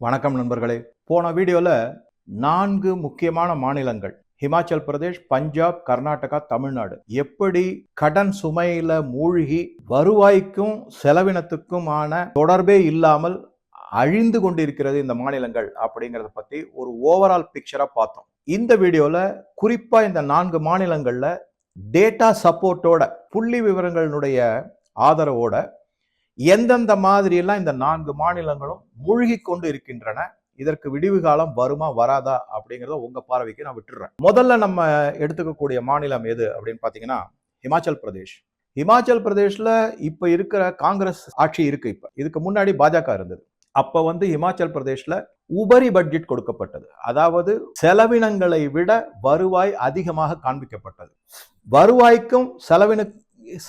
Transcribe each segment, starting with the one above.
வணக்கம் நண்பர்களே. போன வீடியோவில் நான்கு முக்கியமான மாநிலங்கள். ஹிமாச்சல் பிரதேஷ் பஞ்சாப் கர்நாடகா தமிழ்நாடு. எப்படி கடன் சுமையில் மூழ்கி வருவாய்க்கும் செலவினத்துக்குமான தொடர்பே இல்லாமல் அழிந்து கொண்டிருக்கிறது இந்த மாநிலங்கள் அப்படிங்கிறத பற்றி ஒரு ஓவரால் பிக்சராக பார்த்தோம். இந்த வீடியோவில் குறிப்பாக இந்த நான்கு மாநிலங்களில் டேட்டா சப்போர்ட்டோட புள்ளி விவரங்களினுடைய ஆதரவோட எந்தெந்த மாதிரியெல்லாம் இந்த நான்கு மாநிலங்களும் மூழ்கி கொண்டு இருக்கின்றன இதற்கு விடிவு காலம் வருமா வராதா அப்படிங்கிறத உங்க பார்வைக்கு நான் விட்டுறேன். முதல்ல நம்ம எடுத்துக்கக்கூடிய மாநிலம் எது அப்படின்னு பார்த்தீங்கன்னா ஹிமாச்சல் பிரதேஷ். ஹிமாச்சல் பிரதேஷ்ல இப்போ இருக்கிற காங்கிரஸ் ஆட்சி இருக்கு இப்போ. இதுக்கு முன்னாடி பாஜக இருந்தது. அப்போ வந்து ஹிமாச்சல் பிரதேஷ்ல உபரி பட்ஜெட் கொடுக்கப்பட்டது. அதாவது செலவினங்களை விட வருவாய் அதிகமாக காண்பிக்கப்பட்டது. வருவாய்க்கும் செலவின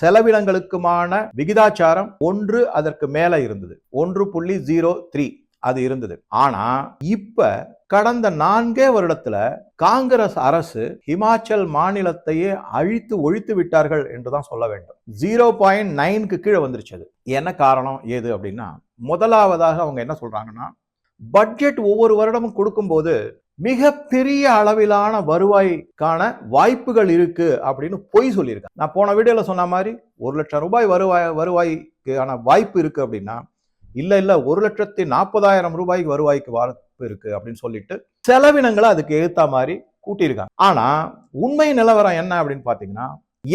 செலவினங்களுக்குமான விகிதாச்சாரம் ஒன்று அதற்கு மேல இருந்தது. ஒன்று புள்ளி ஜீரோ த்ரீ அது இருந்தது. ஆனா இப்ப கடந்த நான்கே வருடத்துல காங்கிரஸ் அரசு ஹிமாச்சல் மாநிலத்தையே அழித்து ஒழித்து விட்டார்கள் என்றுதான் சொல்ல வேண்டும். ஜீரோ பாயிண்ட் நைனுக்கு கீழே வந்துருச்சு அது. என்ன காரணம் ஏது அப்படின்னா முதலாவதாக அவங்க என்ன சொல்றாங்கன்னா பட்ஜெட் ஒவ்வொரு வருடமும் கொடுக்கும்போது மிகப்பெரிய அளவிலான வருவாய்க்கான வாய்ப்புகள் இருக்கு அப்படின்னு பொய் சொல்லியிருக்கேன் நான் போன வீடியோவில் சொன்ன மாதிரி ஒரு லட்சம் ரூபாய் வருவாய் வருவாய்க்கான வாய்ப்பு இருக்கு அப்படின்னா இல்லை இல்ல ஒரு லட்சத்தி நாற்பதாயிரம் ரூபாய்க்கு வருவாய்க்கு வாய்ப்பு இருக்கு அப்படின்னு சொல்லிட்டு செலவினங்களை அதுக்கு எழுத்த மாதிரி கூட்டியிருக்காங்க. ஆனா உண்மை நிலவரம் என்ன அப்படின்னு பார்த்தீங்கன்னா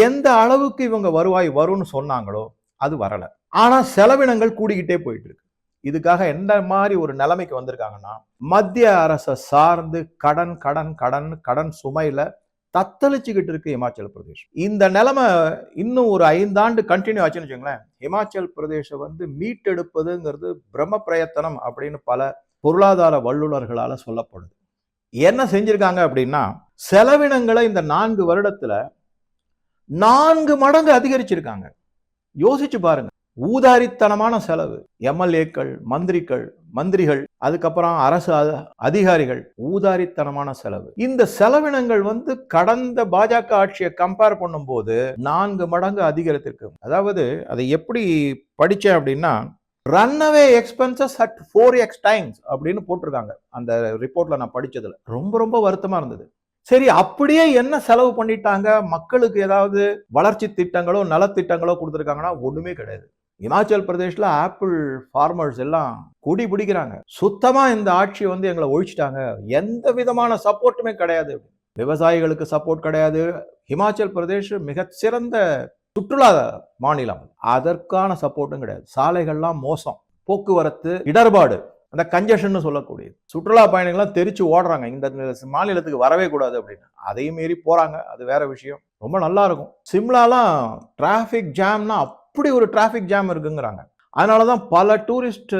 எந்த அளவுக்கு இவங்க வருவாய் வரும்னு சொன்னாங்களோ அது வரலை. ஆனா செலவினங்கள் கூடிக்கிட்டே போயிட்டு இருக்கு. இதுக்காக எந்த மாதிரி ஒரு நிலைமைக்கு வந்திருக்காங்கன்னா மத்திய அரசை சார்ந்து கடன் கடன் கடன் கடன் சுமையில தத்தளிச்சுக்கிட்டு இருக்கு இமாச்சல் பிரதேஷ். இந்த நிலைமை இன்னும் ஒரு ஐந்தாண்டு கண்டினியூ ஆச்சுன்னு வச்சுங்களேன் இமாச்சல் பிரதேஷை வந்து மீட்டெடுப்பதுங்கிறது பிரம்ம பிரயத்தனம் அப்படின்னு பல பொருளாதார வல்லுநர்களால் சொல்லப்படுது. என்ன செஞ்சிருக்காங்க அப்படின்னா செலவினங்களை இந்த நான்கு வருடத்துல நான்கு மடங்கு அதிகரிச்சிருக்காங்க. யோசிச்சு பாருங்க. ஊதாரித்தனமான செலவு. எம்எல்ஏக்கள் மந்திரிகள் மந்திரிகள் அதுக்கப்புறம் அரசு அ- அதிகாரிகள் ஊதாரித்தனமான செலவு. இந்த செலவினங்கள் வந்து கடந்த பாஜக ஆட்சியை கம்பேர் பண்ணும்போது நான்கு மடங்கு அதிகரித்திருக்கு. அதாவது அதை எப்படி படித்தேன் அப்படின்னா runaway expenses at four X times அப்படின்னு போட்டிருக்காங்க. அந்த ரிப்போர்ட்ல நான் படிச்சதுல ரொம்ப ரொம்ப வருத்தமா இருந்தது. சரி அப்படியே என்ன செலவு பண்ணிட்டாங்க? மக்களுக்கு ஏதாவது வளர்ச்சி திட்டங்களோ நலத்திட்டங்களோ கொடுத்துருக்காங்கன்னா ஒண்ணுமே கிடையாது. இமாச்சல் பிரதேஷில் ஆப்பிள் ஃபார்மர்ஸ் எல்லாம் குடி பிடிக்கிறாங்க. சுத்தமாக இந்த ஆட்சி வந்து எங்களை ஒழிச்சிட்டாங்க. எந்த விதமான சப்போர்ட்டுமே கிடையாது. விவசாயிகளுக்கு சப்போர்ட் கிடையாது. ஹிமாச்சல் பிரதேஷ் மிக சிறந்த சுற்றுலா மாநிலம். அதற்கான சப்போர்ட்டும் கிடையாது. சாலைகள்லாம் மோசம். போக்குவரத்து இடர்பாடு. அந்த கஞ்சஷன் சொல்லக்கூடியது சுற்றுலா பயணிகள்லாம் தெரிச்சு ஓடுறாங்க. இந்த மாநிலத்துக்கு வரவே கூடாது அப்படின்னு. அதையும் மீறி போறாங்க. அது வேற விஷயம். ரொம்ப நல்லா இருக்கும். சிம்லாலாம் டிராஃபிக் ஜாம்னா அப்படி ஒரு டிராஃபிக் ஜாம் இருக்குங்கிறாங்க. அதனால தான் பல டூரிஸ்ட்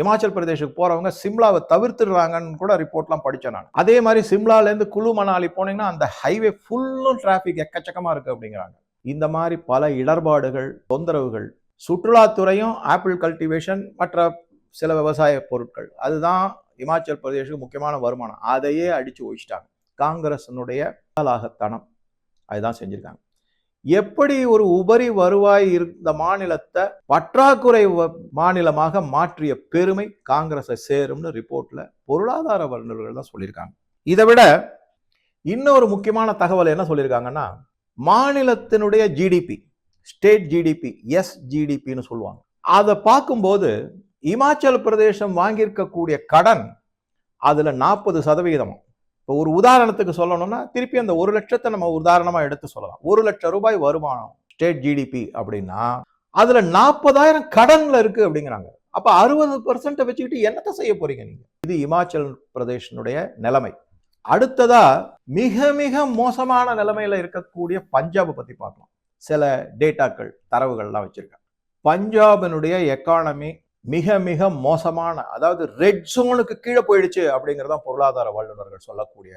இமாச்சல் பிரதேஷுக்கு போகிறவங்க சிம்லாவை தவிர்த்துடுறாங்கன்னு கூட ரிப்போர்ட்லாம் படித்தேன் நான். அதே மாதிரி சிம்லாலேருந்து குழு மணாலி போனீங்கன்னா அந்த ஹைவே ஃபுல்லும் டிராஃபிக் எக்கச்சக்கமாக இருக்குது அப்படிங்கிறாங்க. இந்த மாதிரி பல இடர்பாடுகள் தொந்தரவுகள் சுற்றுலாத்துறையும் ஆப்பிள் கல்டிவேஷன் மற்ற சில விவசாய பொருட்கள். அதுதான் இமாச்சல் பிரதேஷுக்கு முக்கியமான வருமானம். அதையே அடித்து ஒழிச்சிட்டாங்க. காங்கிரஸினுடைய அலாகத்தனம் அதுதான் செஞ்சுருக்காங்க. எப்படி ஒரு உபரி வருவாய் இருந்த மாநிலத்தை பற்றாக்குறை வ- மாநிலமாக மாற்றிய பெருமை காங்கிரஸை சேரும்னு ரிப்போர்ட்ல பொருளாதார வல்லுநர்கள் தான் சொல்லியிருக்காங்க. இதை விட இன்னொரு முக்கியமான தகவல் என்ன சொல்லியிருக்காங்கன்னா மாநிலத்தினுடைய ஜிடிபி ஸ்டேட் ஜிடிபி எஸ் ஜிடிபின்னு சொல்லுவாங்க. அதை பார்க்கும்போது இமாச்சல் பிரதேசம் வாங்கியிருக்கக்கூடிய கடன் அதில் நாற்பது சதவிகிதம் இப்போ ஒரு உதாரணத்துக்கு சொல்லணும்னா திருப்பி அந்த ஒரு லட்சத்தை நம்ம உதாரணமாக எடுத்து சொல்லலாம். ஒரு லட்சம் ரூபாய் வருமானம் ஸ்டேட் ஜிடிபி அப்படின்னா அதுல நாற்பதாயிரம் கடன்ல இருக்கு அப்படிங்கிறாங்க. அப்ப அறுபது பர்சன்ட்டை வச்சுக்கிட்டு என்னத்தை செய்ய போறீங்க நீங்க? இது இமாச்சல் பிரதேஷனுடைய நிலைமை. அடுத்ததா மிக மிக மோசமான நிலைமையில இருக்கக்கூடிய பஞ்சாபை பத்தி பார்க்கலாம். சில டேட்டாக்கள் தரவுகள்லாம் வச்சிருக்காங்க. பஞ்சாபினுடைய எக்கானமி மிக மிக மோசமான அதாவது ரெட் ஜோனுக்கு கீழே போயிடுச்சு அப்படிங்கிறதான் பொருளாதார வல்லுநர்கள் சொல்லக்கூடிய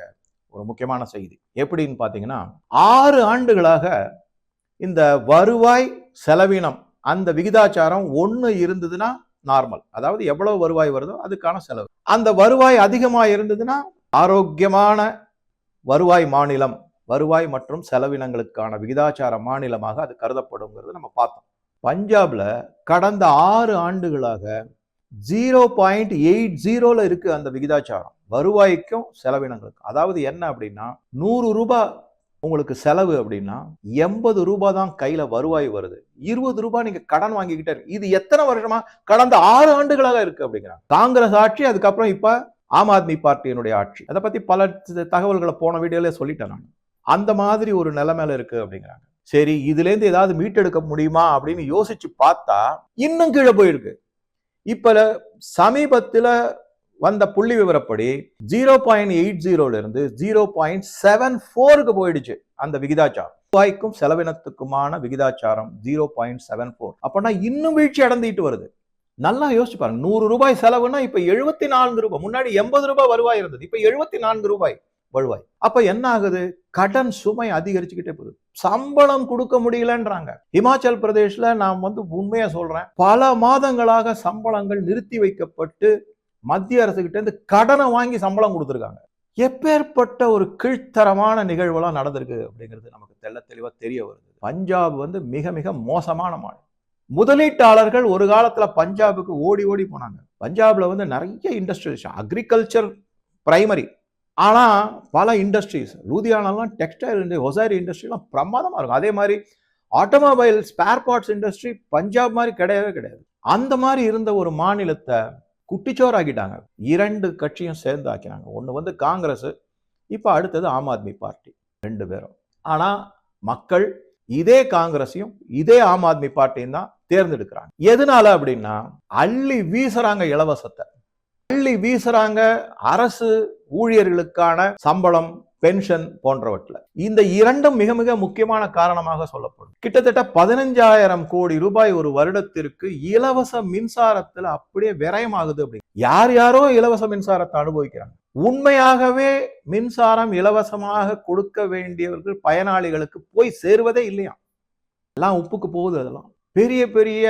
ஒரு முக்கியமான செய்தி. எப்படின்னு பார்த்தீங்கன்னா ஆறு ஆண்டுகளாக இந்த வருவாய் செலவினம் அந்த விகிதாச்சாரம் ஒன்று இருந்ததுன்னா நார்மல் அதாவது எவ்வளவு வருவாய் வருதோ அதுக்கான செலவு. அந்த வருவாய் அதிகமாக இருந்ததுன்னா ஆரோக்கியமான வருவாய் மாநிலம் வருவாய் மற்றும் செலவினங்களுக்கான விகிதாச்சார மாநிலமாக அது கருதப்படுங்கிறது நம்ம பார்த்தோம். பஞ்சாபில் கடந்த ஆறு ஆண்டுகளாக ஜீரோ பாயிண்ட் எயிட் ஜீரோவில் இருக்குது அந்த விகிதாச்சாரம். வருவாய்க்கும் செலவினங்களுக்கும். அதாவது என்ன அப்படின்னா நூறு ரூபாய் உங்களுக்கு செலவு அப்படின்னா எண்பது ரூபாய் தான் கையில் வருவாய் வருது. இருபது ரூபாய் நீங்கள் கடன் வாங்கிக்கிட்டே இருக்கு. இது எத்தனை வருஷமா? கடந்த ஆறு ஆண்டுகளாக இருக்குது அப்படிங்கிறாங்க. காங்கிரஸ் ஆட்சி அதுக்கப்புறம் இப்போ ஆம் ஆத்மி பார்ட்டியினுடைய ஆட்சி. அதை பற்றி பல தகவல்களை போன வீடியோலே சொல்லிட்டேன் நான். அந்த மாதிரி ஒரு நிலைமையில இருக்குது அப்படிங்கிறாங்க. சரி இதுல இருந்து ஏதாவது மீட்டெடுக்க முடியுமா அப்படின்னு யோசிச்சு பார்த்தா இன்னும் கீழே போயிருக்கு. இப்போ சமீபத்துல வந்த புள்ளி விவரப்படி ஜீரோ பாயிண்ட் எயிட் ஜீரோல இருந்து ஜீரோ பாயிண்ட் செவன் ஃபோருக்கு போயிடுச்சு அந்த விகிதாச்சாரம். ரூபாய்க்கும் செலவினத்துக்குமான விகிதாச்சாரம் ஜீரோ பாயிண்ட் செவன் ஃபோர். அப்படின்னா இன்னும் வீழ்ச்சி அடைந்துட்டு வருது. நல்லா யோசிச்சு பாருங்க. நூறு ரூபாய் செலவுனா இப்போ எழுபத்தி நான்கு ரூபாய் முன்னாடி எண்பது ரூபாய் வருவாய் இருந்தது. இப்போ எழுபத்தி நான்கு ரூபாய். வருவாய் அப்ப என்ன ஆகுது கடன் சுமை அதிகரிச்சுக்கிட்டே போகுது. சம்பளம் கொடுக்க முடியலன்றாங்க. இமாச்சல் பிரதேஷ்ல நான் வந்து உண்மையா சொல்றேன் பல மாதங்களாக சம்பளங்கள் நிறுத்தி வைக்கப்பட்டு மத்திய அரசு இருந்து கடனை வாங்கி சம்பளம் கொடுத்துருக்காங்க. எப்பேற்பட்ட ஒரு கீழ்த்தரமான நிகழ்வுலாம் நடந்திருக்கு அப்படிங்கிறது நமக்கு தெள்ள தெளிவா தெரிய வருது. பஞ்சாப் வந்து மிக மிக மோசமான மாநிலம். முதலீட்டாளர்கள் ஒரு காலத்துல பஞ்சாபுக்கு ஓடி ஓடி போனாங்க. பஞ்சாப்ல வந்து நிறைய இண்டஸ்ட்ரியல் அக்ரிகல்ச்சர் பிரைமரி ஆனால் பல இண்டஸ்ட்ரீஸ் லூதியானாலாம் டெக்ஸ்டைல் இண்டஸ்ட்ரி ஒசாரி இண்டஸ்ட்ரிலாம் பிரமாதமாக இருக்கும். அதே மாதிரி automobile spare parts industry Punjab மாதிரி கிடையவே கிடையாது. அந்த மாதிரி இருந்த ஒரு மாநிலத்தை குட்டிச்சோறாக்கிட்டாங்க. இரண்டு கட்சியும் சேர்ந்து ஆக்கினாங்க ஒன்று வந்து காங்கிரஸ் இப்போ அடுத்தது ஆம் ஆத்மி பார்ட்டி ரெண்டு பேரும். ஆனால் மக்கள் இதே காங்கிரஸையும் இதே ஆம் ஆத்மி பார்ட்டியும் தான் தேர்ந்தெடுக்கிறாங்க. எதனால அப்படின்னா அள்ளி வீசுறாங்க இலவசத்தை. அள்ளி வீசுறாங்க அரசு ஊழியர்களுக்கான சம்பளம் பென்ஷன் போன்றவற்றில். இந்த இரண்டும் மிக மிக முக்கியமான காரணமாக சொல்லப்படும். கிட்டத்தட்ட பதினஞ்சாயிரம் கோடி ரூபாய் ஒரு வருடத்திற்கு இலவச மின்சாரத்துல அப்படியே விரயமாகுது அப்படின்னு. யார் யாரோ இலவச மின்சாரத்தை அனுபவிக்கிறாங்க. உண்மையாகவே மின்சாரம் இலவசமாக கொடுக்க வேண்டியவர்கள் பயனாளிகளுக்கு போய் சேருவதே இல்லையா? எல்லாம் உப்புக்கு போகுது அதெல்லாம். பெரிய பெரிய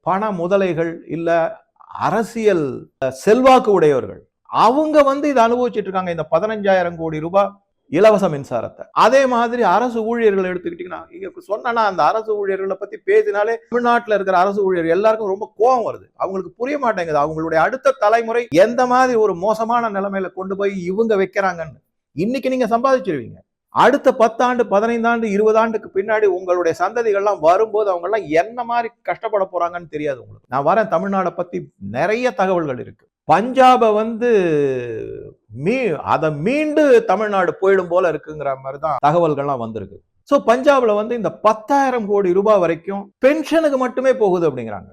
பண முதலைகள் இல்லை அரசியல் செல்வாக்கு உடையவர்கள் அவங்க வந்து இதை அனுபவிச்சுட்டு இருக்காங்க. இந்த பதினஞ்சாயிரம் கோடி ரூபாய் இலவச மின்சாரத்தை. அதே மாதிரி அரசு ஊழியர்கள் எடுத்துக்கிட்டீங்கன்னா இங்க சொன்னா அந்த அரசு ஊழியர்களை பத்தி பேசினாலே தமிழ்நாட்டில் இருக்கிற அரசு ஊழியர் எல்லாருக்கும் ரொம்ப கோபம் வருது. அவங்களுக்கு புரிய மாட்டேங்குது. அவங்களுடைய அடுத்த தலைமுறை எந்த மாதிரி ஒரு மோசமான நிலைமையில கொண்டு போய் இவங்க வைக்கிறாங்கன்னு. இன்னைக்கு நீங்க சம்பாதிச்சிருவீங்க. அடுத்த பத்தாண்டு பதினைந்தாண்டு இருபது ஆண்டுக்கு பின்னாடி உங்களுடைய சந்ததிகள்லாம் வரும்போது அவங்க எல்லாம் என்ன மாதிரி கஷ்டப்பட போறாங்கன்னு தெரியாது உங்களுக்கு. நான் வரேன். தமிழ்நாடை பத்தி நிறைய தகவல்கள் இருக்கு. பஞ்சாபை வந்து மீ அதை மீண்டு தமிழ்நாடு போயிடும் போல இருக்குங்கிற மாதிரி தான் தகவல்கள்லாம் வந்திருக்கு. ஸோ பஞ்சாபில் வந்து இந்த பத்தாயிரம் கோடி ரூபாய் வரைக்கும் பென்ஷனுக்கு மட்டுமே போகுது அப்படிங்கிறாங்க.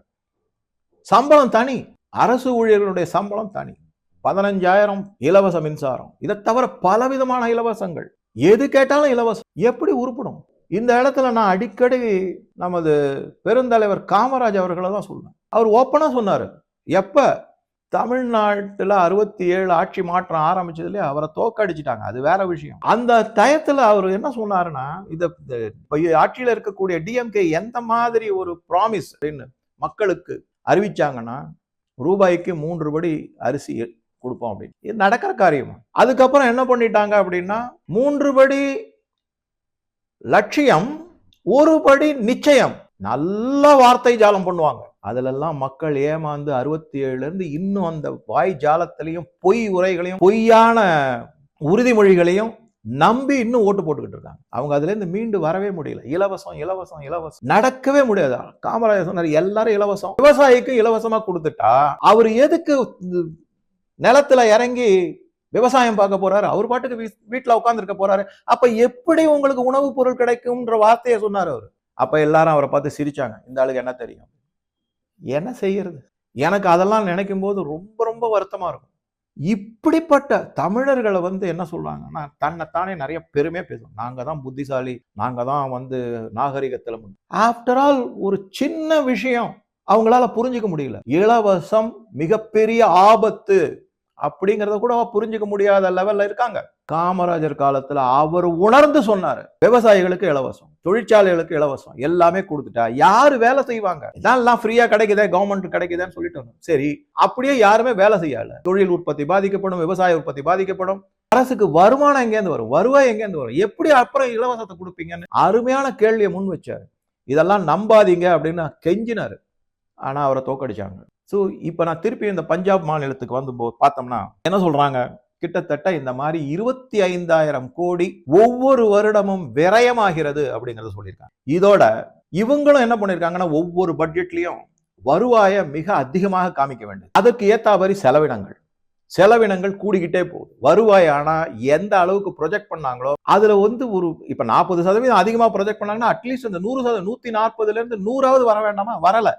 சம்பளம் தனி. அரசு ஊழியர்களுடைய சம்பளம் தனி. பதினஞ்சாயிரம் இலவச மின்சாரம். இதை தவிர பலவிதமான இலவசங்கள். எது கேட்டாலும் இலவசம். எப்படி உருப்படும்? இந்த இடத்துல நான் அடிக்கடி நமது பெருந்தலைவர் காமராஜ் அவர்களை தான் சொல்லுவேன் அவர் ஓப்பனாக சொன்னார். எப்போ? தமிழ்நாட்டில் அறுபத்தி ஏழு ஆட்சி மாற்றம் ஆரம்பிச்சதுலேயே அவரை தோக்கடிச்சிட்டாங்க. அது வேற விஷயம். அந்த டயத்தில் அவர் என்ன சொன்னாருன்னா இதை ஆட்சியில் இருக்கக்கூடிய டிஎம்கே எந்த மாதிரி ஒரு ப்ராமிஸ் அப்படின்னு மக்களுக்கு அறிவிச்சாங்கன்னா ரூபாய்க்கு மூன்று படி அரிசி கொடுப்போம் அப்படின்னு. இது நடக்கிற காரியம்? அதுக்கப்புறம் என்ன பண்ணிட்டாங்க அப்படின்னா மூன்று படி லட்சியம் ஒரு படி நிச்சயம். நல்ல வார்த்தை ஜாலம் பண்ணுவாங்க. அதுலெல்லாம் மக்கள் ஏமாந்து அறுபத்தி ஏழுலேருந்து இன்னும் அந்த வாய் ஜாலத்திலையும் பொய் உரைகளையும் பொய்யான உறுதிமொழிகளையும் நம்பி இன்னும் ஓட்டு போட்டுக்கிட்டு இருக்காங்க. அவங்க அதுலேருந்து மீண்டு வரவே முடியல. இலவசம் இலவசம் இலவசம். நடக்கவே முடியாது. காமராஜர் சொன்னார் எல்லாரும் இலவசம். விவசாயிக்கு இலவசமா கொடுத்துட்டா அவர் எதுக்கு நிலத்துல இறங்கி விவசாயம் பார்க்க போறாரு? அவர் பாட்டுக்கு வீட்டில் உட்காந்துருக்க போறாரு. அப்ப எப்படி உங்களுக்கு உணவுப் பொருள் கிடைக்கும்ன்ற வார்த்தையை சொன்னார் அவர். அப்ப எல்லாரும் அவரை பார்த்து சிரிச்சாங்க. இந்த ஆளுக்கு என்ன தெரியும்? என்ன செய்யறது? எனக்கு அதெல்லாம் நினைக்கும் போது ரொம்ப ரொம்ப வருத்தமா இருக்கும். இப்படிப்பட்ட தமிழர்களை வந்து என்ன சொல்றாங்கன்னா தன்னைத்தானே நிறைய பெருமையா பேசுவோம் நாங்க தான் புத்திசாலி நாங்க தான் வந்து நாகரிகத்தில் ஆஃப்டர் ஆல் ஒரு சின்ன விஷயம் அவங்களால புரிஞ்சுக்க முடியல. இலவசம் மிகப்பெரிய ஆபத்து. அப்படிங்கிறத கூட புரிஞ்சுக்க முடியாத லெவல்ல இருக்காங்க. காமராஜர் காலத்துல அவர் உணர்ந்து சொன்னாரு. விவசாயிகளுக்கு இலவசம் தொழிற்சாலைகளுக்கு இலவசம் எல்லாமே கொடுத்துட்டா யாரு வேலை செய்வாங்க? இதெல்லாம் ஃப்ரீயா கிடைக்குதே கவர்மெண்ட் கிடைக்குதுன்னு சொல்லிட்டு சரி அப்படியே யாருமே வேலை செய்யல. தொழில் உற்பத்தி பாதிக்கப்படும் விவசாய உற்பத்தி பாதிக்கப்படும். அரசுக்கு வருமானம் எங்கேருந்து வரும்? வருவாய் எங்கேருந்து வரும்? எப்படி அப்புறம் இலவசத்தை கொடுப்பீங்கன்னு அருமையான கேள்வியை முன் வச்சாரு. இதெல்லாம் நம்பாதீங்க அப்படின்னு கெஞ்சினாரு. ஆனா அவரை தோக்கடிச்சாங்க. ஸோ இப்போ நான் திருப்பி இந்த பஞ்சாப் மாநிலத்துக்கு வந்து பார்த்தோம்னா என்ன சொல்கிறாங்க கிட்டத்தட்ட இந்த மாதிரி இருபத்தி ஐந்தாயிரம் கோடி ஒவ்வொரு வருடமும் விரயமாகிறது அப்படிங்கிறத சொல்லியிருக்காங்க. இதோட இவங்களும் என்ன பண்ணியிருக்காங்கன்னா ஒவ்வொரு பட்ஜெட்லையும் வருவாயை மிக அதிகமாக காமிக்க வேண்டும் அதுக்கு ஏத்தாபரி செலவினங்கள். செலவினங்கள் கூடிக்கிட்டே போகுது. வருவாய் ஆனால் எந்த அளவுக்கு ப்ரொஜெக்ட் பண்ணாங்களோ அதில் வந்து ஒரு இப்போ நாற்பது சதவீதம் அதிகமாக ப்ரொஜெக்ட் பண்ணாங்கன்னா அட்லீஸ்ட் இந்த நூறு சதவீதம் நூற்றி நாற்பதுலேருந்து நூறாவது வர வேண்டாமா? வரல.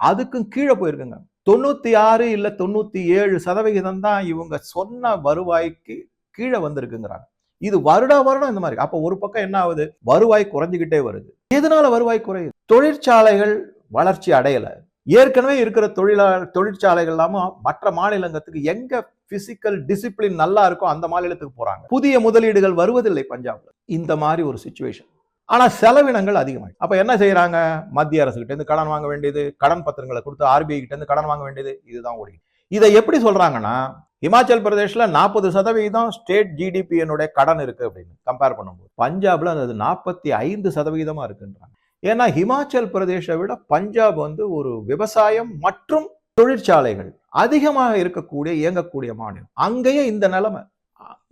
அதுக்கும் கீழே போயிருக்குங்க. தொண்ணூத்தி ஆறு இல்ல தொண்ணூத்தி ஏழு சதவிகிதம் தான் இவங்க சொன்ன வருவாய்க்கு கீழே வந்திருக்குங்கிறாங்க. இது வருடா வருடம் இந்த மாதிரி. அப்ப ஒரு பக்கம் என்ன ஆகுது? வருவாய் குறைஞ்சுக்கிட்டே வருது. எதனால வருவாய் குறையுது? தொழிற்சாலைகள் வளர்ச்சி அடையல. ஏற்கனவே இருக்கிற தொழிலா தொழிற்சாலைகள் இல்லாம மற்ற மாநிலங்களுக்கு எங்க பிசிக்கல் டிசிப்ளின் நல்லா இருக்கோ அந்த மாநிலத்துக்கு போறாங்க. புதிய முதலீடுகள் வருவதில்லை பஞ்சாப்ல. இந்த மாதிரி ஒரு சுச்சுவேஷன் ஆனால் செலவினங்கள் அதிகமாகி அப்போ என்ன செய்கிறாங்க மத்திய அரசுகிட்டேருந்து கடன் வாங்க வேண்டியது கடன் பத்திரங்களை கொடுத்து ஆர்பிஐ கிட்டேருந்து கடன் வாங்க வேண்டியது இதுதான் ஓடி இதை எப்படி சொல்கிறாங்கன்னா இமாச்சல் பிரதேஷில் நாற்பது சதவீதம் ஸ்டேட் ஜிடிபியினுடைய கடன் இருக்குது அப்படின்னு கம்பேர் பண்ணும்போது பஞ்சாபில் அது நாற்பத்தி ஐந்து சதவீதமாக இருக்குன்றாங்க. ஏன்னா ஹிமாச்சல் பிரதேஷை விட பஞ்சாப் வந்து ஒரு விவசாயம் மற்றும் தொழிற்சாலைகள் அதிகமாக இருக்கக்கூடிய இயங்கக்கூடிய மாநிலம். அங்கேயே இந்த நிலைமை.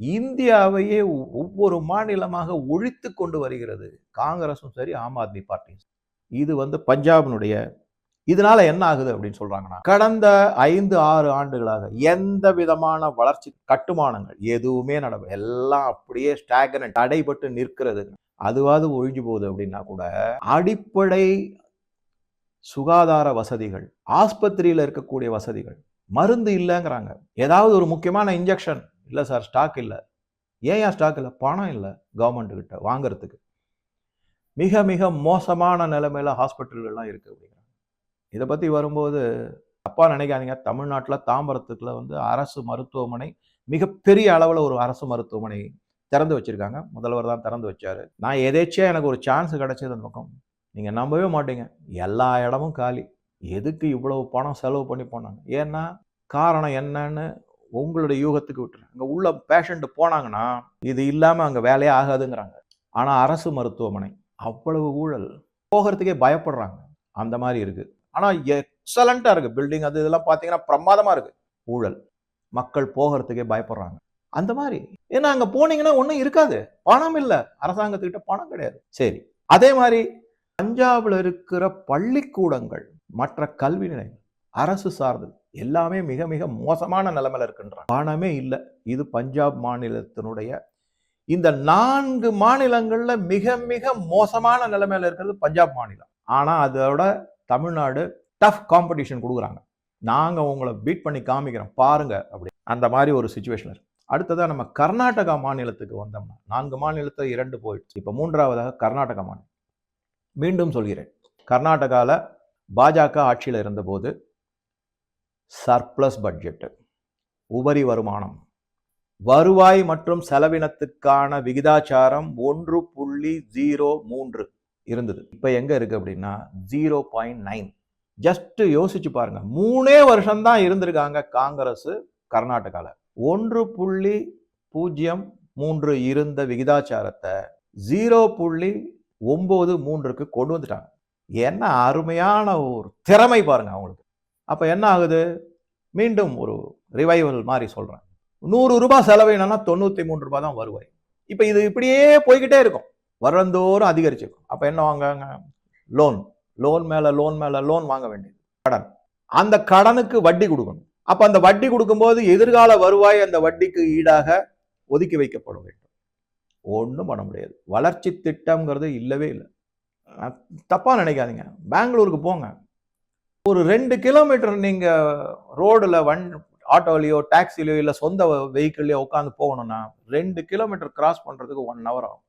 இந்தியாவையே ஒவ்வொரு மாநிலமாக ஒழித்து கொண்டு வருகிறது. காங்கிரஸும் சரி ஆம் ஆத்மி பார்ட்டியும் இது வந்து பஞ்சாபினுடைய இதனால என்ன ஆகுது அப்படின்னு சொல்றாங்கன்னா கடந்த ஐந்து ஆறு ஆண்டுகளாக எந்த விதமான வளர்ச்சி கட்டுமானங்கள் எதுவுமே நடக்கும் எல்லாம் அப்படியே ஸ்டாகன தடைபட்டு நிற்கிறது. அதுவாது ஒழிஞ்சு போகுது அப்படின்னா கூட அடிப்படை சுகாதார வசதிகள் ஆஸ்பத்திரியில் இருக்கக்கூடிய வசதிகள் மருந்து இல்லைங்கிறாங்க. ஏதாவது ஒரு முக்கியமான இன்ஜெக்ஷன் இல்லை சார் ஸ்டாக் இல்லை. ஏன் ஏன் ஸ்டாக் இல்லை? பணம் இல்லை கவர்மெண்ட்டுக்கிட்ட வாங்குறதுக்கு. மிக மிக மோசமான நிலைமையில் ஹாஸ்பிட்டல்கள்லாம் இருக்குது அப்படிங்கிறாங்க. இதை பற்றி வரும்போது அப்பா நினைக்காதீங்க. தமிழ்நாட்டில் தாம்பரத்துக்குள்ள வந்து அரசு மருத்துவமனை மிகப்பெரிய அளவில் ஒரு அரசு மருத்துவமனை திறந்து வச்சிருக்காங்க. முதல்வர் தான் திறந்து வச்சார். நான் எதேச்சியாக எனக்கு ஒரு சான்ஸ் கிடச்சது அந்த பக்கம். நீங்கள் நம்பவே மாட்டீங்க. எல்லா இடமும் காலி. எதுக்கு இவ்வளவு பணம் செலவு பண்ணி போனாங்க? ஏன்னா காரணம் என்னன்னு உங்களுடைய யூகத்துக்கு விட்டுருங்க அங்கே உள்ள பேஷண்ட் போனாங்கன்னா இது இல்லாமல் அங்கே வேலையே ஆகாதுங்கிறாங்க. ஆனால் அரசு மருத்துவமனை அவ்வளவு ஊழல். போகிறதுக்கே பயப்படுறாங்க. அந்த மாதிரி இருக்குது ஆனால் எக்ஸலண்ட்டாக இருக்குது பில்டிங் அது இதெல்லாம் பார்த்தீங்கன்னா பிரமாதமாக இருக்குது ஊழல். மக்கள் போகிறதுக்கே பயப்படுறாங்க. அந்த மாதிரி. ஏன்னா அங்கே போனீங்கன்னா ஒன்றும் இருக்காது. பணம் இல்லை. அரசாங்கத்துக்கிட்ட பணம் கிடையாது. சரி. அதே மாதிரி பஞ்சாபில் இருக்கிற பள்ளிக்கூடங்கள் மற்ற கல்வி நிலையங்கள் அரசு சார்ந்தது. எல்லாமே மிக மிக மோசமான நிலைமையில் இருக்கின்றாங்க. பணமே இல்லை. இது பஞ்சாப் மாநிலத்தினுடைய இந்த நான்கு மாநிலங்களில் மிக மிக மோசமான நிலைமையில் இருக்கிறது பஞ்சாப் மாநிலம். ஆனால் அதோட தமிழ்நாடு டஃப் காம்படிஷன் கொடுக்குறாங்க. நாங்கள் உங்களை பீட் பண்ணி காமிக்கிறோம். பாருங்க அப்படி. அந்த மாதிரி ஒரு சுச்சுவேஷன் இருக்கு. அடுத்ததாக நம்ம கர்நாடகா மாநிலத்துக்கு வந்தோம்னா நான்கு மாநிலத்தை இரண்டு போயிடுச்சு. இப்போ மூன்றாவதாக கர்நாடகா மாநிலம். மீண்டும் சொல்கிறேன். கர்நாடகாவில் பாஜக ஆட்சியில் இருந்தபோது சர்ப்ளஸ் பட்ஜெட்டு. உபரி வருமானம். வருவாய் மற்றும் செலவினத்துக்கான விகிதாச்சாரம் ஒன்று புள்ளி ஜீரோ மூன்று இருந்தது. இப்போ எங்கே இருக்குது அப்படின்னா ஜீரோ பாயிண்ட் நைன். ஜஸ்ட் யோசிச்சு பாருங்க. மூணே வருஷம்தான் இருந்திருக்காங்க காங்கிரஸ் கர்நாடகாவில் ஒன்று புள்ளி பூஜ்ஜியம் மூன்று இருந்த விகிதாச்சாரத்தை ஜீரோ புள்ளி ஒம்பது மூன்றுக்கு கொண்டு வந்துட்டாங்க. என்ன அருமையான ஒரு திறமை பாருங்க அவங்களுக்கு. அப்போ என்ன ஆகுது? மீண்டும் ஒரு ரிவைவல் மாதிரி சொல்கிறேன் நூறு ரூபாய் செலவினா தொண்ணூற்றி மூணு ரூபாய் தான் வருவாய். இப்போ இது இப்படியே போய்கிட்டே இருக்கும். வருந்தோறும் அதிகரிச்சிருக்கும். அப்போ என்ன வாங்குறாங்க? லோன் லோன் மேலே லோன் மேலே லோன் வாங்க வேண்டியது. கடன். அந்த கடனுக்கு வட்டி கொடுக்கணும். அப்போ அந்த வட்டி கொடுக்கும்போது எதிர்கால வருவாய் அந்த வட்டிக்கு ஈடாக ஒதுக்கி வைக்கப்பட வேண்டும் ஒன்றும் பண்ண முடியாது. வளர்ச்சி திட்டம்ங்கிறது இல்லவே இல்லை. தப்பாக நினைக்காதீங்க. பெங்களூருக்கு போங்க. ஒரு ரெண்டு கிலோமீட்டர் நீங்கள் ரோடில் வண் ஆட்டோலையோ டாக்ஸிலையோ இல்லை சொந்த வெஹிக்கிள்லையோ உட்காந்து போகணும்னா ரெண்டு கிலோமீட்டர் கிராஸ் பண்ணுறதுக்கு ஒன் ஹவர் ஆகும்.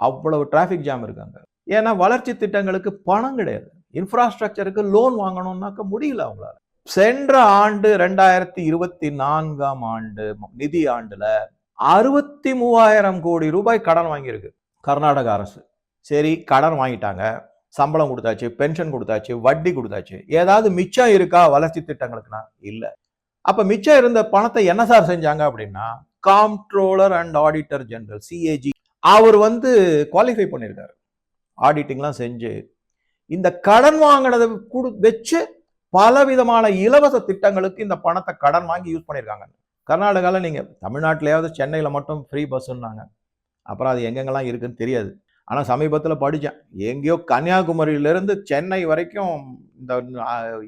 அவ்வளவு டிராஃபிக் ஜாம் இருக்காங்க ஏன்னா வளர்ச்சி திட்டங்களுக்கு பணம் கிடையாது. இன்ஃப்ராஸ்ட்ரக்சருக்கு லோன் வாங்கணும்னாக்க முடியல அவங்களால. சென்ற ஆண்டு ரெண்டாயிரத்தி இருபத்தி நான்காம் ஆண்டு நிதி ஆண்டுல அறுபத்தி மூவாயிரம் கோடி ரூபாய் கடன் வாங்கியிருக்கு. கர்நாடக அரசு. சரி கடன் வாங்கிட்டாங்க. சம்பளம் கொடுத்தாச்சு பென்ஷன் கொடுத்தாச்சு வட்டி கொடுத்தாச்சு. ஏதாவது மிச்சம் இருக்கா வளர்ச்சி திட்டங்களுக்குனா இல்ல. அப்ப மிச்சம் இருந்த பணத்தை என்ன சார் செஞ்சாங்க அப்படின்னா comptroller and auditor general CAG அவர் வந்து குவாலிஃபை பண்ணியிருக்காரு. ஆடிட்டிங்லாம் செஞ்சு இந்த கடன் வாங்கினதை கொடு வச்சு பலவிதமான இலவச திட்டங்களுக்கு இந்த பணத்தை கடன் வாங்கி யூஸ் பண்ணியிருக்காங்க. கர்நாடகாவில் நீங்கள் தமிழ்நாட்டிலேயாவது சென்னையில் மட்டும் ஃப்ரீ பஸ்ஸுன்னாங்க அப்புறம் அது எங்கெங்கெல்லாம் இருக்குன்னு தெரியாது. ஆனால் சமீபத்தில் படித்தேன் எங்கேயோ கன்னியாகுமரியிலிருந்து சென்னை வரைக்கும் இந்த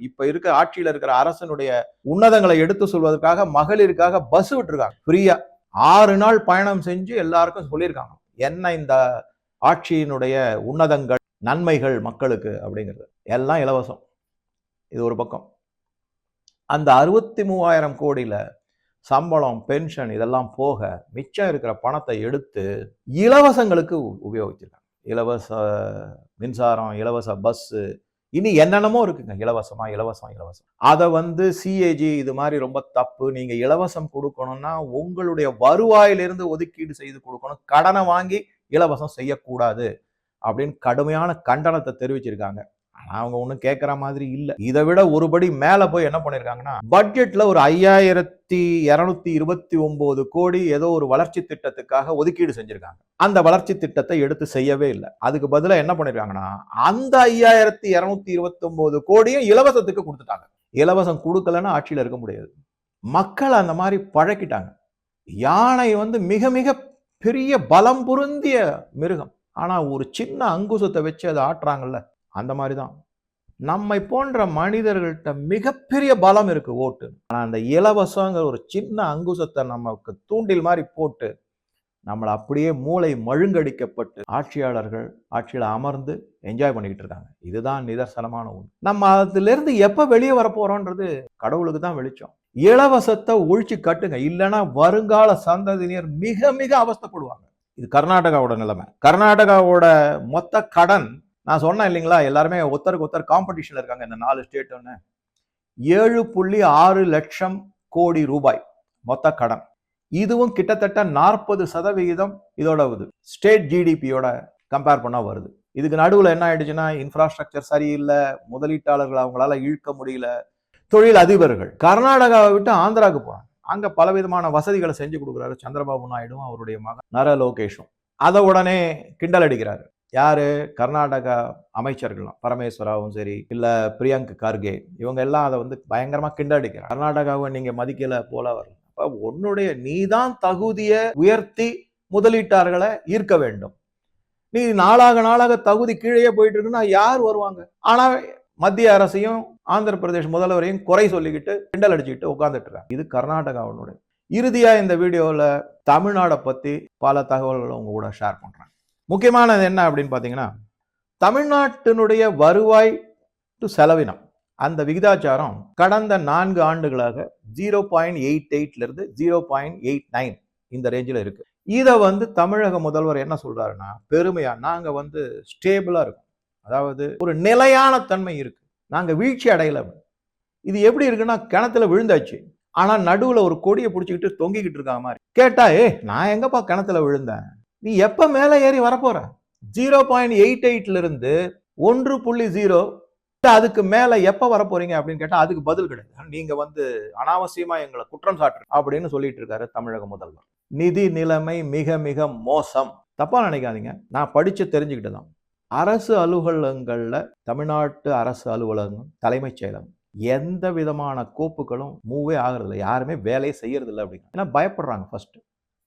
இப்போ இருக்க ஆட்சியில் இருக்கிற அரசனுடைய உன்னதங்களை எடுத்து சொல்வதற்காக மகளிருக்காக பஸ் விட்டுருக்காங்க. ஃப்ரீயாக ஆறு நாள் பயணம் செஞ்சு எல்லாருக்கும் சொல்லியிருக்காங்க. என்ன இந்த ஆட்சியினுடைய உன்னதங்கள் நன்மைகள் மக்களுக்கு அப்படிங்கிறது. எல்லாம் இலவசம். இது ஒரு பக்கம். அந்த அறுபத்தி மூவாயிரம் கோடியில் சம்பளம் பென்ஷன் இதெல்லாம் போக மிச்சம் இருக்கிற பணத்தை எடுத்து இலவசங்களுக்கு உபயோகிச்சிருக்காங்க. இலவச மின்சாரம் இலவச பஸ்ஸு இனி என்னென்னமோ இருக்குங்க. இலவசமாக இலவசம் இலவசம். அதை வந்து சிஏஜி இது மாதிரி ரொம்ப தப்பு. நீங்கள் இலவசம் கொடுக்கணும்னா உங்களுடைய வருவாயிலிருந்து ஒதுக்கீடு செய்து கொடுக்கணும். கடனை வாங்கி இலவசம் செய்யக்கூடாது அப்படின்னு கடுமையான கண்டனத்தை தெரிவிச்சிருக்காங்க. அவங்க ஒன்றும் கேட்குற மாதிரி இல்லை. இதை விட ஒருபடி மேலே போய் என்ன பண்ணியிருக்காங்கன்னா பட்ஜெட்ல ஒரு ஐயாயிரத்தி இரநூத்தி இருபத்தி ஒன்பது கோடி ஏதோ ஒரு வளர்ச்சி திட்டத்துக்காக ஒதுக்கீடு செஞ்சிருக்காங்க. அந்த வளர்ச்சி திட்டத்தை எடுத்து செய்யவே இல்லை. அதுக்கு பதிலாக என்ன பண்ணிருக்காங்கன்னா அந்த ஐயாயிரத்தி இரநூத்தி இருபத்தி ஒன்பது கோடியும் இலவசத்துக்கு கொடுத்துட்டாங்க. இலவசம் கொடுக்கலன்னா ஆட்சியில் இருக்க முடியாது. மக்கள் அந்த மாதிரி பழக்கிட்டாங்க. யானை வந்து மிக மிக பெரிய பலம் பொருந்திய மிருகம். ஆனா ஒரு சின்ன அங்குசத்தை வச்சு அதை ஆட்டுறாங்கல்ல. அந்த மாதிரி தான் நம்மை போன்ற மனிதர்கள்ட்ட மிகப்பெரிய பலம் இருக்கு ஓட்டு. ஆனால் அந்த இலவசங்கிற ஒரு சின்ன அங்குசத்தை நமக்கு தூண்டில் மாதிரி போட்டு நம்மளை அப்படியே மூளை மழுங்கடிக்கப்பட்டு ஆட்சியாளர்கள் ஆட்சியில் அமர்ந்து என்ஜாய் பண்ணிக்கிட்டு இருக்காங்க. இதுதான் நிதர்சனமான ஒன்று நம்ம அதுலேருந்து எப்போ வெளியே வரப்போகிறோன்றது கடவுளுக்கு தான் வெளிச்சம். இலவசத்தை ஒழிச்சு கட்டுங்க. இல்லைன்னா வருங்கால சந்ததியினர் மிக மிக அவஸ்தைப்படுவாங்க. இது கர்நாடகாவோட நிலைமை. கர்நாடகாவோட மொத்த கடன் நான் சொன்னேன் இல்லைங்களா எல்லாருமே ஒருத்தருக்கு ஒருத்தர் காம்படிஷனில் இருக்காங்க இந்த நாலு ஸ்டேட்டுன்னு ஏழு புள்ளி ஆறு லட்சம் கோடி ரூபாய் மொத்த கடன். இதுவும் கிட்டத்தட்ட நாற்பது சதவிகிதம் இதோட ஸ்டேட் ஜிடிபியோட கம்பேர் பண்ண வருது. இதுக்கு நடுவில் என்ன ஆயிடுச்சுன்னா இன்ஃப்ராஸ்ட்ரக்சர் சரியில்லை முதலீட்டாளர்கள் அவங்களால இழுக்க முடியல. தொழில் அதிபர்கள் கர்நாடகாவை விட்டு ஆந்திராவுக்கு போகிறாங்க அங்கே பலவிதமான வசதிகளை செஞ்சு கொடுக்குறாரு சந்திரபாபு நாயுடும் அவருடைய மகன் நர லோகேஷும் அதை உடனே கிண்டல் அடிக்கிறாரு. யார்? கர்நாடகா அமைச்சர்கள்லாம். பரமேஸ்வராவும் சரி இல்லை பிரியங்க் கார்கே. இவங்க எல்லாம் அதை வந்து பயங்கரமாக கிண்டடிக்கிறாங்க. கர்நாடகாவை நீங்கள் மதிக்கலை போல வரல. அப்போ உன்னுடைய நீதான் தகுதியை உயர்த்தி முதலீட்டாளர்களை ஈர்க்க வேண்டும். நீ நாளாக நாளாக தகுதி கீழே போயிட்டு இருக்குன்னா யார் வருவாங்க? ஆனால் மத்திய அரசையும் ஆந்திர பிரதேஷ் முதல்வரையும் குறை சொல்லிக்கிட்டு கிண்டல் அடிச்சுக்கிட்டு உட்காந்துட்டுறாங்க இது கர்நாடகாவினுடைய இறுதியாக இந்த வீடியோவில் தமிழ்நாடை பற்றி பல தகவல்களை உங்க கூட ஷேர் பண்ணுறேன் முக்கியமானது என்ன அப்படின்னு பார்த்தீங்கன்னா தமிழ்நாட்டினுடைய வருவாய் டு செலவினம். அந்த விகிதாச்சாரம் கடந்த நான்கு ஆண்டுகளாக ஜீரோ பாயிண்ட் எயிட் எயிட்லேருந்து ஜீரோ பாயிண்ட் எயிட் நைன் இந்த ரேஞ்சில் இருக்குது இதை வந்து தமிழக முதல்வர் என்ன சொல்கிறாருன்னா பெருமையாக நாங்கள் வந்து ஸ்டேபிளாக இருக்கோம். அதாவது ஒரு நிலையான தன்மை இருக்குது நாங்கள் வீழ்ச்சி அடையலை. இது எப்படி இருக்குன்னா கிணத்துல விழுந்தாச்சு. ஆனால் நடுவில் ஒரு கொடியை பிடிச்சிக்கிட்டு தொங்கிக்கிட்டு இருக்க மாதிரி. கேட்டா ஏ நான் எங்கப்பா கிணத்துல விழுந்தேன்? நீ எப்போ மேலே ஏறி வரப்போற? ஜீரோ பாயிண்ட் எயிட் எயிட்ல இருந்து ஒன்று புள்ளி ஜீரோ அதுக்கு மேல எப்ப போறீங்க அப்படின்னு கேட்டா அதுக்கு பதில் கிடையாது. நீங்க வந்து அனாவசியமா எங்களை குற்றம் சாட்டு அப்படின்னு சொல்லிட்டு இருக்காரு தமிழக முதல்வர். நிதி நிலைமை மிக மிக மோசம். தப்பா நினைக்காதீங்க. நான் படிச்சு தெரிஞ்சுக்கிட்டு அரசு அலுவலகங்கள்ல தமிழ்நாட்டு அரசு அலுவலகம் தலைமைச் செயலகம் எந்த விதமான கோப்புகளும் மூவே ஆகிறது இல்லை யாருமே வேலையை செய்யறது இல்லை அப்படின்னு. ஏன்னா பயப்படுறாங்க ஃபர்ஸ்ட்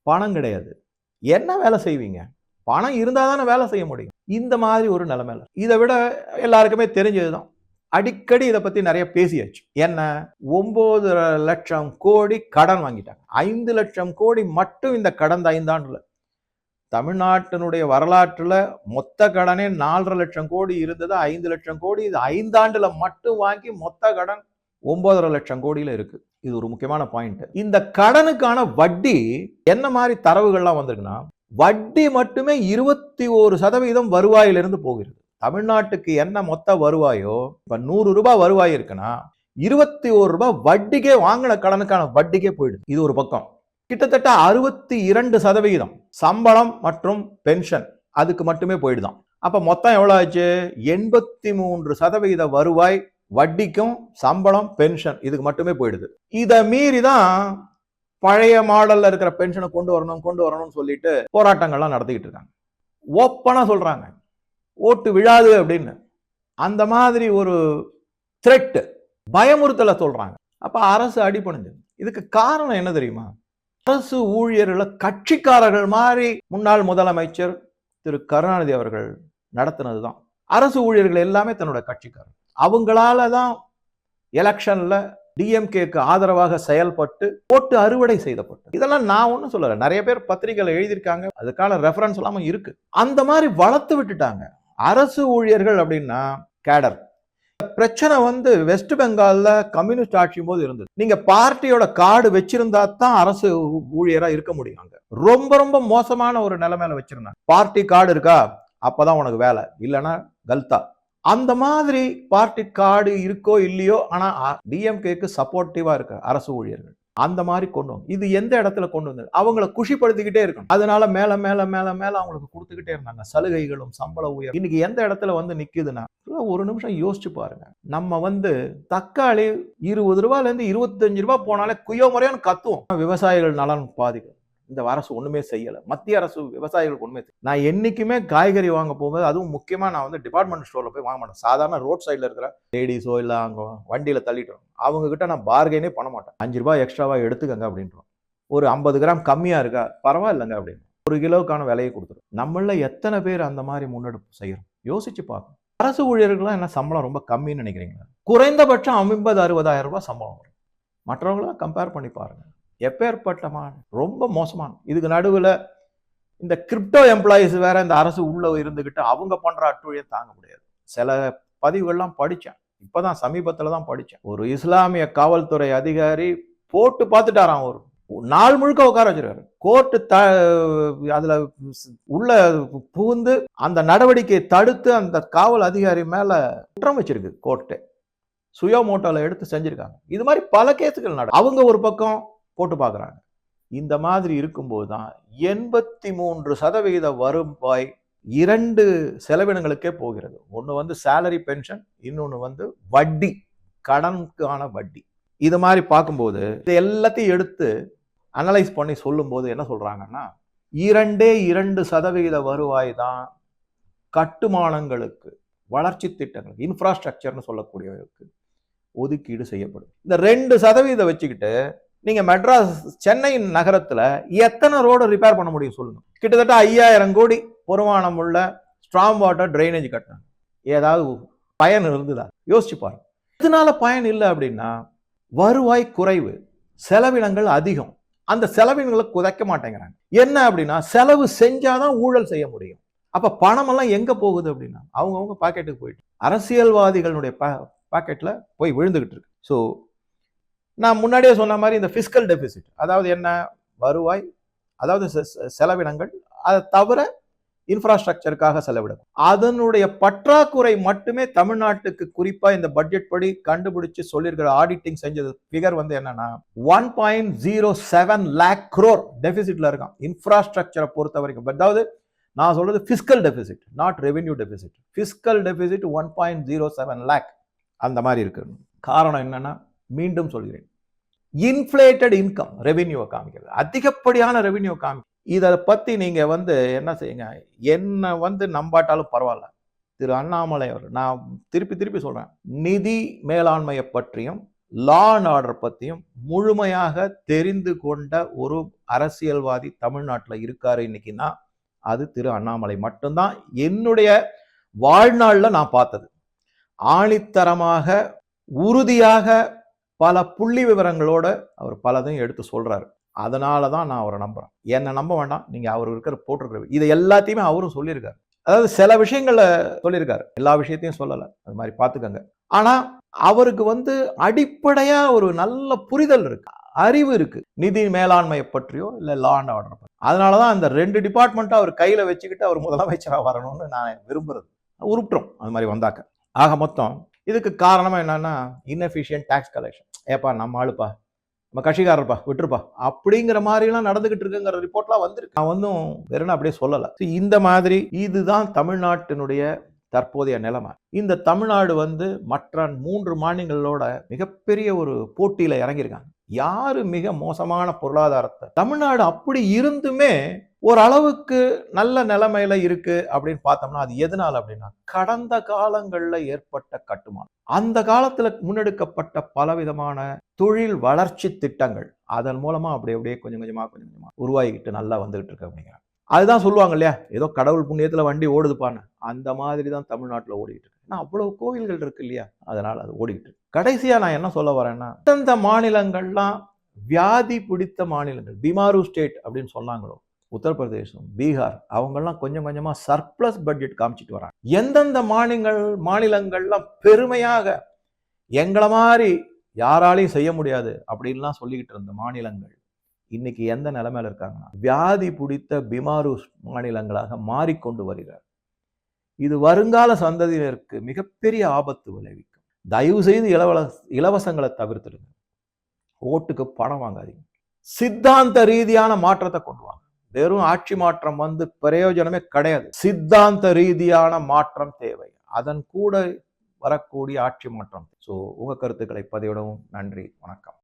பணம் கிடையாது. என்ன வேலை செய்வீங்க? பணம் இருந்தால் தானே வேலை செய்ய முடியும். இந்த மாதிரி ஒரு நிலைமையில இதை விட எல்லாருக்குமே தெரிஞ்சதுதான். அடிக்கடி இதை பற்றி நிறைய பேசியாச்சு. என்ன? ஒம்பது லட்சம் கோடி கடன் வாங்கிட்டாங்க. ஐந்து லட்சம் கோடி மட்டும் இந்த கடந்த ஐந்தாண்டுல தமிழ்நாட்டினுடைய வரலாற்றில் மொத்த கடனே நாலரை லட்சம் கோடி இருந்தது ஐந்து லட்சம் கோடி இது ஐந்தாண்டில் மட்டும் வாங்கி மொத்த கடன் ஒன்பதரை லட்சம் கோடியில் இருக்குது இது ஒரு முக்கியமான பாயிண்ட் இந்த கடனுக்கான வட்டி என்ன மாதிரி தரவுகள்லாம் வந்திருக்குன்னா வட்டி மட்டுமே இருபத்தி ஒரு சதவீதம் வருவாயிலிருந்து போகிறது. தமிழ்நாட்டுக்கு என்ன மொத்த வருவாயோ இப்போ நூறு ரூபாய் வருவாய் இருக்குன்னா இருபத்தி ஒரு ரூபாய் வட்டிக்கே வாங்கின கடனுக்கான வட்டிக்கே போயிடுது. இது ஒரு பக்கம். கிட்டத்தட்ட அறுபத்தி இரண்டு சதவிகிதம் சம்பளம் மற்றும் பென்ஷன் அதுக்கு மட்டுமே போயிடுதான். அப்போ மொத்தம் எவ்வளோ ஆச்சு? எண்பத்தி மூன்று சதவிகித வருவாய் வட்டிக்கும் சம்பளம் பென்ஷன் இதுக்கு மட்டுமே போயிடுது. இதை மீறி தான் பழைய மாடல்ல இருக்கிற பென்ஷனை கொண்டு வரணும் கொண்டு வரணும்னு சொல்லிட்டு போராட்டங்கள்லாம் நடத்திக்கிட்டு இருக்காங்க. ஓப்பனா சொல்றாங்க. ஓட்டு விழாது அப்படின்னு. அந்த மாதிரி ஒரு த்ரெட்டு பயமுறுத்தலை சொல்றாங்க. அப்ப அரசு அடிபணிஞ்சது இதுக்கு காரணம் என்ன தெரியுமா? அரசு ஊழியர்களை கட்சிக்காரர்கள் மாதிரி முன்னாள் முதலமைச்சர் திரு. கருணாநிதி அவர்கள் நடத்தினது தான் அரசு ஊழியர்கள் எல்லாமே தன்னோட கட்சிக்காரர் அவங்களால தான் எலெக்ஷன்ல டிஎம்கேக்கு ஆதரவாக செயல்பட்டு ஓட்டு அறுவடை செய்தப்பட்டு இதெல்லாம் நான் ஒன்றும் சொல்லலை. நிறைய பேர் பத்திரிகைகள் எழுதியிருக்காங்க. அதுக்கான ரெஃபரன்ஸ் எல்லாமே இருக்கு. அந்த மாதிரி வளர்த்து விட்டுட்டாங்க. அரசு ஊழியர்கள் அப்படின்னா கேடர் பிரச்சனை வந்து வெஸ்ட் பெங்கால்ல கம்யூனிஸ்ட் ஆட்சியும் போது இருந்தது. நீங்க பார்ட்டியோட கார்டு வச்சிருந்தா தான் அரசு ஊழியரா இருக்க முடியும் அங்க. ரொம்ப ரொம்ப மோசமான ஒரு நிலைமையில வச்சிருந்தாங்க. பார்ட்டி கார்டு இருக்கா? அப்பதான் உனக்கு வேலை. இல்லைன்னா கல்தா. அந்த மாதிரி பார்ட்டி கார்டு இருக்கோ இல்லையோ ஆனால் டிஎம்கேக்கு சப்போர்ட்டிவாக இருக்கு அரசு ஊழியர்கள் அந்த மாதிரி கொண்டு வந்து இது எந்த இடத்துல கொண்டு வந்தது? அவங்கள குஷிப்படுத்திக்கிட்டே இருக்கணும். அதனால மேல மேல மேல மேல அவங்களுக்கு கொடுத்துக்கிட்டே இருந்தாங்க. சலுகைகளும் சம்பள உயர் இன்னைக்கு எந்த இடத்துல வந்து நிக்குதுன்னா ஒரு நிமிஷம் யோசிச்சு பாருங்க. நம்ம வந்து தக்காளி இருபது ரூபாயில இருந்து இருபத்தஞ்சு ரூபாய் போனாலே குயோ முறையான்னு கத்துவோம். விவசாயிகள் நலன் பாதிக்கும். இந்த அரசு ஒன்றுமே செய்யலை. மத்திய அரசு விவசாயிகளுக்கு ஒன்றுமே நான் என்றைக்குமே காய்கறி வாங்க போகும்போது அதுவும் முக்கியமாக நான் வந்து டிபார்ட்மெண்ட் ஸ்டோரில் போய் வாங்க மாட்டேன். சாதாரண ரோட் சைடில் இருக்கிற லேடிஸோ இல்லை அங்கே வண்டியில் தள்ளிட்டு அவங்கக்கிட்ட நான் பார்கெனே பண்ண மாட்டேன். அஞ்சு ரூபாய் எக்ஸ்ட்ராவாக எடுத்துக்கங்க அப்படின்றோம் ஒரு ஐம்பது கிராம் கம்மியாக இருக்கா? பரவாயில்லைங்க அப்படின்னு ஒரு கிலோவுக்கான விலையை கொடுத்துரும். நம்மள எத்தனை பேர் அந்த மாதிரி முன்னெடுப்பு செய்கிறோம் யோசிச்சு பார்க்கணும். அரசு ஊழியர்கள்லாம் என்ன சம்பளம் ரொம்ப கம்மின்னு நினைக்கிறீங்களா? குறைந்தபட்சம் ஐம்பது அறுபதாயிரம் ரூபாய் சம்பளம் வரும். மற்றவங்களாம் கம்பேர் பண்ணி பாருங்கள் எப்பேற்பட்டமான ரொம்ப மோசமான. இதுக்கு நடுவில் இந்த கிரிப்டோ எம்ப்ளாயீஸ் வேற இந்த அரசு உள்ள இருந்துக்கிட்டு அவங்க பண்ற அட்டுழியை தாங்க முடியாது. சில பதிவுகள்லாம் படித்தேன் இப்பதான் சமீபத்தில் தான் படித்தேன் ஒரு இஸ்லாமிய காவல்துறை அதிகாரி போட்டு பார்த்துட்டாராம் ஒரு நாள் முழுக்க உட்கார வச்சிருக்காரு. கோர்ட்டு த அதில் உள்ள புகுந்து அந்த நடவடிக்கையை தடுத்து அந்த காவல் அதிகாரி மேலே குற்றம் வச்சிருக்கு கோர்ட்டு. சுயோமோட்டோல எடுத்து செஞ்சிருக்காங்க. இது மாதிரி பல கேஸுகள் நட அவங்க ஒரு பக்கம் போட்டு பார்க்குறாங்க. இந்த மாதிரி இருக்கும்போது தான் எண்பத்தி மூன்று சதவிகித வருவாய் இரண்டு செலவினங்களுக்கே போகிறது. ஒன்று வந்து சேலரி பென்ஷன் இன்னொன்று வந்து வட்டி கடனுக்கான வட்டி. இது மாதிரி பார்க்கும்போது இது எல்லாத்தையும் எடுத்து அனலைஸ் பண்ணி சொல்லும்போது என்ன சொல்கிறாங்கன்னா இரண்டே இரண்டு சதவிகித வருவாய் தான் கட்டுமானங்களுக்கு வளர்ச்சி திட்டங்களுக்கு இன்ஃப்ராஸ்ட்ரக்சர்னு சொல்லக்கூடியவர்களுக்கு ஒதுக்கீடு செய்யப்படும். இந்த ரெண்டு சதவீதம் வச்சுக்கிட்டு நீங்கள் மெட்ராஸ் சென்னை நகரத்தில் எத்தனை ரோடு ரிப்பேர் பண்ண முடியும் சொல்லுங்கள் கிட்டத்தட்ட ஐயாயிரம் கோடி பொறுமானம் உள்ள ஸ்ட்ராங் வாட்டர் ட்ரைனேஜ் கட்டினாங்க ஏதாவது பயன் இருந்ததா? யோசிச்சு பாருங்க. இதனால பயன் இல்லை அப்படின்னா வருவாய் குறைவு செலவினங்கள் அதிகம். அந்த செலவினங்களை குதைக்க மாட்டேங்கிறாங்க. என்ன அப்படின்னா செலவு செஞ்சாதான் ஊழல் செய்ய முடியும். அப்போ பணமெல்லாம் எங்கே போகுது அப்படின்னா அவங்கவுங்க பாக்கெட்டுக்கு போயிட்டு அரசியல்வாதிகளுடைய பாக்கெட்டில் போய் விழுந்துக்கிட்டு இருக்கு. ஸோ நான் முன்னாடியே சொன்ன மாதிரி இந்த ஃபிஸ்கல் டெபிசிட் அதாவது என்ன? வருவாய் அதாவது செலவினங்கள் அதை தவிர இன்ஃப்ராஸ்ட்ரக்சருக்காக செலவிடும் அதனுடைய பற்றாக்குறை மட்டுமே தமிழ்நாட்டுக்கு குறிப்பாக இந்த பட்ஜெட் படி கண்டுபிடிச்சு சொல்லியிருக்கிற ஆடிட்டிங் செஞ்சது. ஃபிகர் வந்து என்னன்னா one point zero seven lakh crore டெபிசிட்ல இருக்கான். இன்ஃப்ராஸ்ட்ரக்சரை பொறுத்த வரைக்கும் அதாவது நான் சொல்றது fiscal deficit not revenue deficit fiscal deficit one point zero seven lakh அந்த மாதிரி இருக்கு. காரணம் என்னன்னா மீண்டும் சொல்கிறேன். இன்ஃப்ளேட்டட் இன்கம் ரெவின்யூவை காமிக்கிறது. அதிகப்படியான ரெவின்யூ காமி இதை பற்றி நீங்கள் வந்து என்ன செய்யுங்க? என்னை வந்து நம்பாட்டாலும் பரவாயில்ல. திரு அண்ணாமலை அவர் நான் திருப்பி திருப்பி சொல்கிறேன் நிதி மேலாண்மையை பற்றியும் லா அண்ட் ஆர்டர் பற்றியும் முழுமையாக தெரிந்து கொண்ட ஒரு அரசியல்வாதி தமிழ்நாட்டில் இருக்காரு இன்னைக்குன்னா அது திரு அண்ணாமலை மட்டும்தான். என்னுடைய வாழ்நாளில் நான் பார்த்தது. ஆணித்தரமாக உறுதியாக பல புள்ளி விவரங்களோட அவர் பலதையும் எடுத்து சொல்கிறாரு அதனால தான் நான் அவரை நம்புகிறேன் என்னை நம்ப வேண்டாம். நீங்கள் அவர் இருக்கிற போட்டிருக்கிற இதை எல்லாத்தையுமே அவரும் சொல்லியிருக்காரு. அதாவது சில விஷயங்களை சொல்லியிருக்காரு. எல்லா விஷயத்தையும் சொல்லலை. அது மாதிரி பார்த்துக்கங்க. ஆனால் அவருக்கு வந்து அடிப்படையாக ஒரு நல்ல புரிதல் இருக்கு. அறிவு இருக்கு. நிதி மேலாண்மையை பற்றியோ இல்லை லா அண்ட் ஆர்டர் அதனாலதான் அந்த ரெண்டு டிபார்ட்மெண்ட்டும் அவர் கையில் வச்சுக்கிட்டு அவர் முதலமைச்சராக வரணும்னு நான் விரும்புறது. உருப்பிட்டோம் அது மாதிரி வந்தாக்க. ஆக மொத்தம் இதுக்கு காரணம் என்னன்னா இன்எஃபிஷியன்ட் டேக்ஸ் கலெக்ஷன் ஏப்பா நம்ம ஆளுப்பா நம்ம கட்சிக்காரர்ப்பா விட்டுருப்பா. அப்படிங்கிற மாதிரிலாம் நடந்துகிட்டு இருக்குங்கிற ரிப்போர்ட்லாம் வந்திருக்கு. நான் வந்தும் வெறும் அப்படியே சொல்லலை. இந்த மாதிரி இதுதான் தமிழ்நாட்டினுடைய தற்போதைய நிலைமை. இந்த தமிழ்நாடு வந்து மற்ற மூன்று மாநிலங்களோட மிகப்பெரிய ஒரு போட்டியில் இறங்கியிருக்காங்க. யாரு மிக மோசமான பொருளாதாரத்தை? தமிழ்நாடு அப்படி இருந்துமே ஓரளவுக்கு நல்ல நிலைமையில இருக்கு அப்படின்னு பார்த்தோம்னா அது எதனால அப்படின்னா கடந்த காலங்களில் ஏற்பட்ட கட்டுமானம். அந்த காலத்துல முன்னெடுக்கப்பட்ட பலவிதமான தொழில் வளர்ச்சி திட்டங்கள் அதன் மூலமா அப்படி அப்படியே கொஞ்சம் கொஞ்சமா கொஞ்சம் கொஞ்சமா உருவாகிக்கிட்டு நல்லா வந்துகிட்டு இருக்கு அப்படிங்கிறாங்க. அதுதான் சொல்லுவாங்க இல்லையா? ஏதோ கடவுள் புண்ணியத்துல வண்டி ஓடுதுப்பான்னு. அந்த மாதிரி தான் தமிழ்நாட்டில் ஓடிக்கிட்டு இருக்கு. ஏன்னா அவ்வளவு கோவில்கள் இருக்கு இல்லையா? அதனால அது ஓடிக்கிட்டு இருக்கு. கடைசியா நான் என்ன சொல்ல வரேன்னா அந்தந்த மாநிலங்கள்லாம் வியாதி பிடித்த மாநிலங்கள் பிமாரு ஸ்டேட் அப்படின்னு சொன்னாங்களோ உத்தரப்பிரதேசம் பீகார் அவங்கெல்லாம் கொஞ்சம் கொஞ்சமா சர்ப்ளஸ் பட்ஜெட் காமிச்சிட்டு வராங்க. எந்தெந்த மாநிலங்கள் மாநிலங்கள்லாம் பெருமையாக எங்களை மாதிரி யாராலையும் செய்ய முடியாது அப்படின்லாம் சொல்லிக்கிட்டு இருந்த மாநிலங்கள் இன்னைக்கு எந்த நிலைமையில இருக்காங்கன்னா வியாதி பிடித்த பிமாரு மாநிலங்களாக மாறிக்கொண்டு வருகிறார் இது வருங்கால சந்ததியினருக்கு மிகப்பெரிய ஆபத்து விளைவிக்கும். தயவு செய்து இலவல இலவசங்களை தவிர்த்துடுங்க. ஓட்டுக்கு பணம் வாங்காதீங்க. சித்தாந்த ரீதியான மாற்றத்தை கொண்டு வாங்க. வெறும் ஆட்சி மாற்றம் வந்து பிரயோஜனமே கிடையாது. சித்தாந்த ரீதியான மாற்றம் தேவை. அதன் கூட வரக்கூடிய ஆட்சி மாற்றம். ஸோ உங்க கருத்துக்களை பதிவிடவும். நன்றி. வணக்கம்.